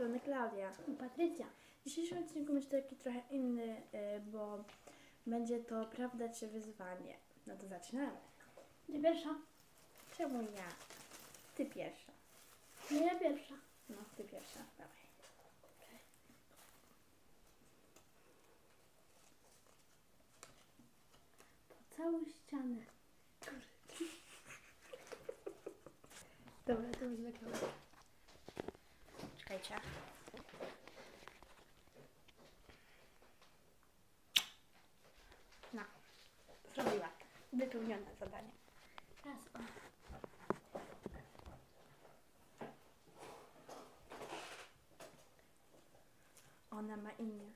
strony Klaudia. Patrycja. W dzisiejszym odcinku będzie taki trochę inny, y, bo będzie to prawda czy wyzwanie. No to zaczynamy. Ty pierwsza. Czemu ja? Ty pierwsza. Nie ja pierwsza. No, ty pierwsza. Dawaj. Po całą ścianę. Dobra, to już zagrałem. Czekajcie. No. Zrobiła. Wypełnione zadanie. Raz. O. Ona ma imię.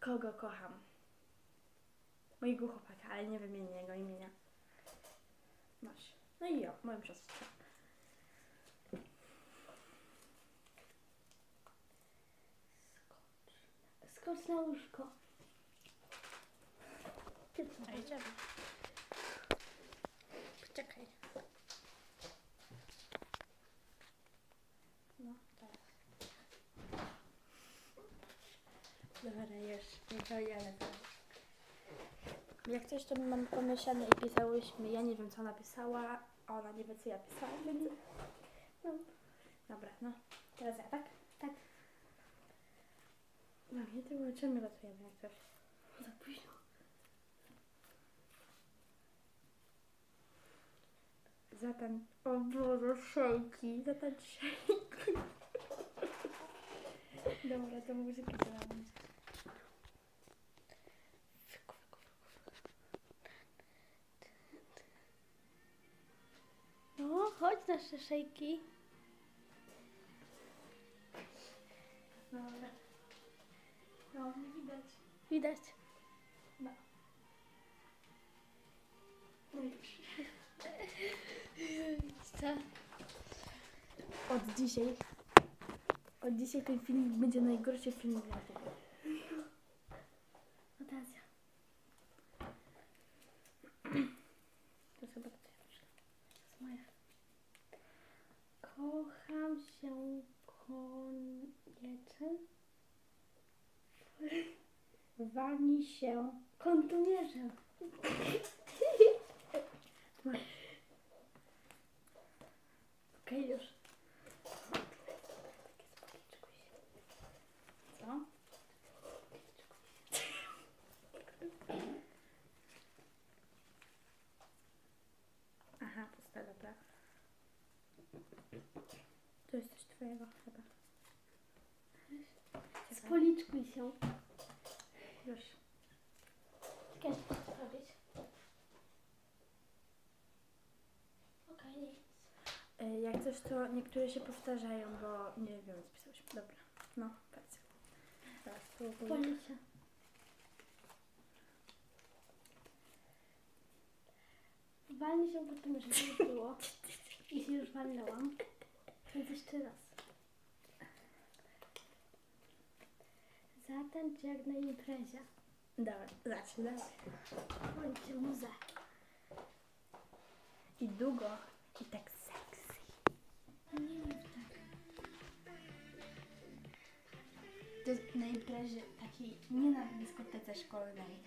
Kogo kocham? Mojego chłopaka, ale nie wymienię jego imienia. No i ja, moją siostrę. Skocz na łóżko. Ty co? Idziemy. Poczekaj. No, teraz. Dobra, już. Nie to ja. Jak coś, to my mamy pomyślane i pisałyśmy. Ja nie wiem, co ona pisała, a ona nie wie, co ja pisałam. Będzie... No. Dobra, no. Teraz ja, tak? Tak. No, nie tylko czym my losujemy, jak coś. Za późno. Zatań... O Boże, szejki. Zatań szejki. Dobra, to muzykę zrobić. Chodź nasze szejki. Dobra. No, nie widać. Widać. No. No już. Co? Od dzisiaj... Od dzisiaj ten filmik będzie najgorszy filmik na tym. Fantazja. To chyba to ja myślę. To jest moja. Koniecznie. Wani się kontumierzem. Okej, już. Co? Aha, pusta, dobra. To jest coś twojego chyba. Spoliczkuj się. Już. Czekaj, co zrobić? Okej, nic. Y, Jak coś, to niektóre się powtarzają, bo nie wiem, spisałyśmy. Dobra, no, patrz. Teraz spróbuję. Walnij się po tym, że to już było. I się już walnęłam. Więc jeszcze raz. Zatańcz jak na imprezie. Dobra, zacznę. Bądźcie muzę. I długo, i tak sexy. Nie mów tak. To jest na imprezie takiej, nie na dyskotece szkolnej.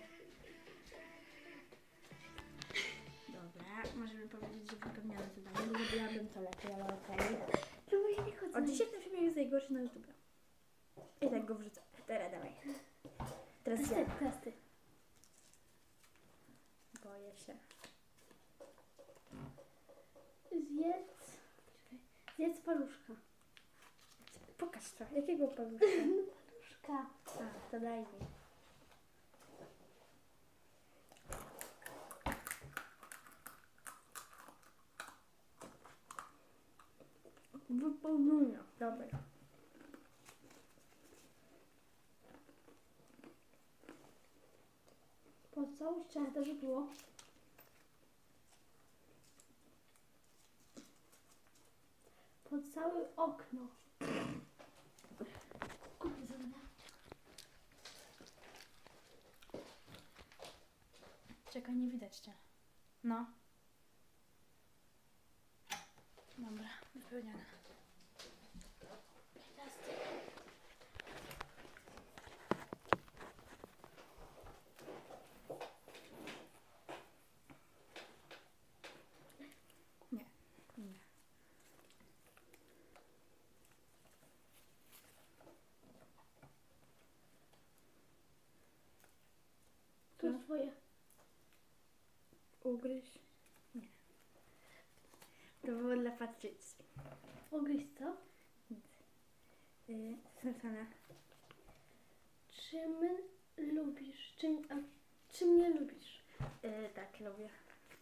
Dobra, możemy powiedzieć, że wypełnione zadanie. bo Zrobiłabym to lepiej, ale okej. Próbuj nie chodzę. Od dzisiaj ten film jest najgorszy na YouTube. I tak go wrzucę. Teraz dawaj. Teraz ja. testy. Boję się. Zjedz. Czekaj. Zjedz paluszka. Pokaż to. Jakiego paluszka? Paluszka. A, to daj mi. Wypełnienia. Dobra. Po całą ścianę też było. Po całe okno. Kupię za mnie. Czekaj, nie widać cię. No. Wypełniona. Teraz ty. Nie. Nie. Jest twoje. Ugryź? Nie. To było dla Patrycji. Ugryź co? Yy, Sensana. Czym lubisz? Czym, a, czym nie lubisz? Yy, tak, lubię.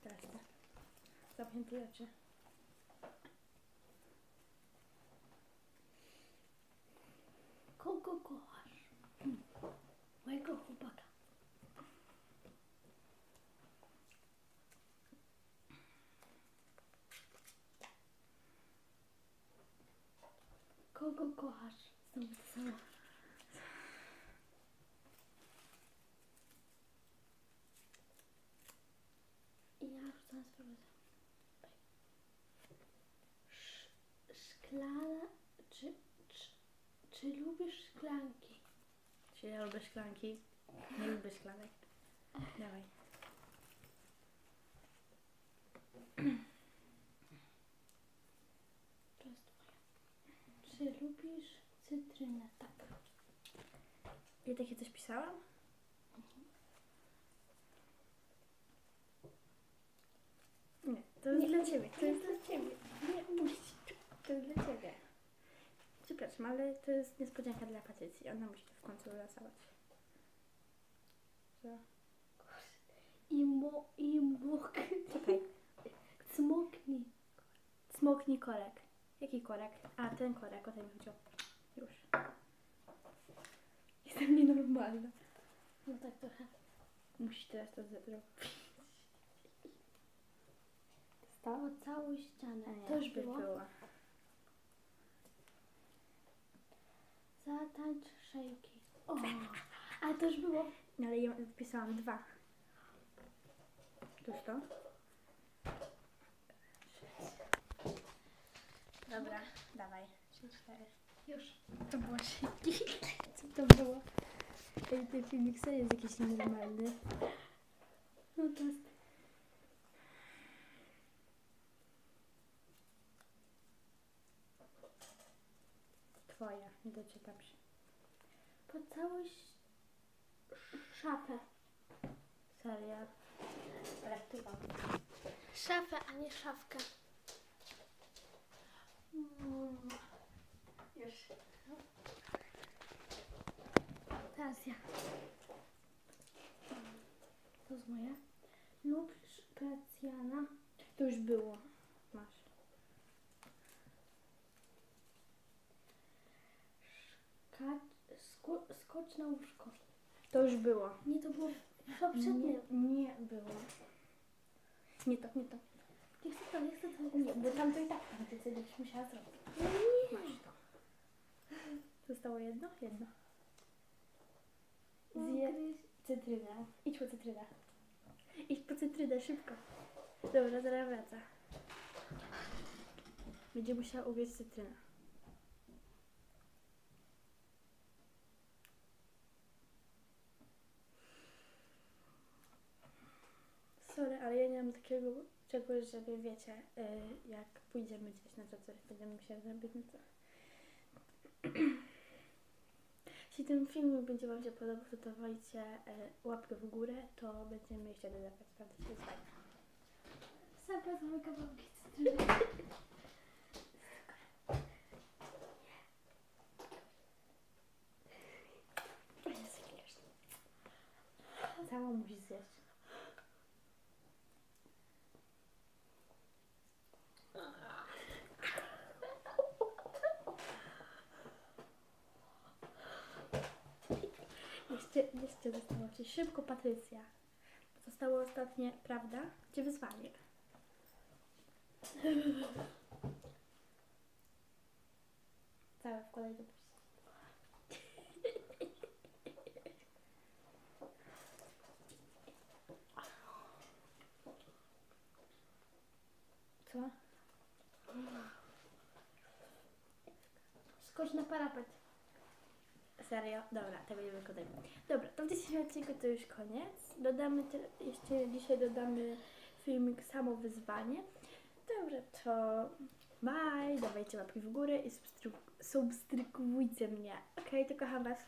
Teraz tak. Zamknięte oczy. Kogo kochasz? Hmm. Mojego chłopaka. Kogo kochasz? Znowu to samo. I ja teraz sprawdzę. Sz- Szklana, czy, czy, czy lubisz szklanki? Czy ja lubię szklanki? Nie lubię szklanek. Dawaj. To jest twoje. Czy lubisz cytrynę? Tak. Ja takie coś pisałam? Nie, to jest Nie, dla ciebie. To jest dla ciebie. Nie, musi. To jest dla ciebie. Przepraszam, ale to jest niespodzianka dla Patrycji. Ona musi to w końcu wylosować. Co? I mo, i mok. Czekaj. Smoknij. Smoknij korek. Jaki korek? A, ten korek, o ten mi chodziło. Już. Jestem nienormalna. No tak trochę. Musisz teraz to zrobić. O całą ścianę. Nie, to już było. było. Zatańcz szejki. O, a to już było. No ale ja wpisałam dwa. Tuż to? Dobra, dawaj. Trzy, cztery. Już. To było szybki. Co to było? Ej, ten filmik serio jest jakiś nienormalny. No to jest. Twoja, nie doczytam się. Po całą ś- szafę. Serio. Mam. Szafę, a nie szafkę. Mm. Już. Teraz ja. To jest moje. Lubisz Gracjana? To już było. Masz. Skocz na łóżko. To już było. Nie, to było poprzednie. Nie, nie było. Nie to, nie to. Nie chcę to, nie chcę to. Nie, bo tam to i tak tam ty coś musiała zrobić. Nie. Masz. Zostało jedno? Jedno. Zje cytrynę. Idź po cytrynę. Idź po cytrynę, szybko. Dobra, zaraz wraca. Będzie musiała ugryźć cytrynę. Sorry, ale ja nie mam takiego czegoś, żeby wiecie, y, jak pójdziemy gdzieś na to coś, będziemy się zrobić, no to... Jeśli ten filmik będzie Wam się podobał, to dawajcie y, łapkę w górę, to będziemy jeszcze dodawać, prawda, jest fajne. Zapraszamy kawałki cytryny. Całą musisz zjeść. Jeszcze, jeszcze zostało Ci szybko Patrycja. Zostało ostatnie, prawda? Cię wyzwanie. Całe wkładaj do. Co? Skocz na parapet. Serio? Dobra, tego nie wykonujemy. Dobra, to w dzisiejszym odcinku to już koniec. Dodamy jeszcze dzisiaj dodamy filmik samo wyzwanie. Dobrze, to bye, dawajcie łapki w górę i subskrybujcie mnie. Okej, to kocham was.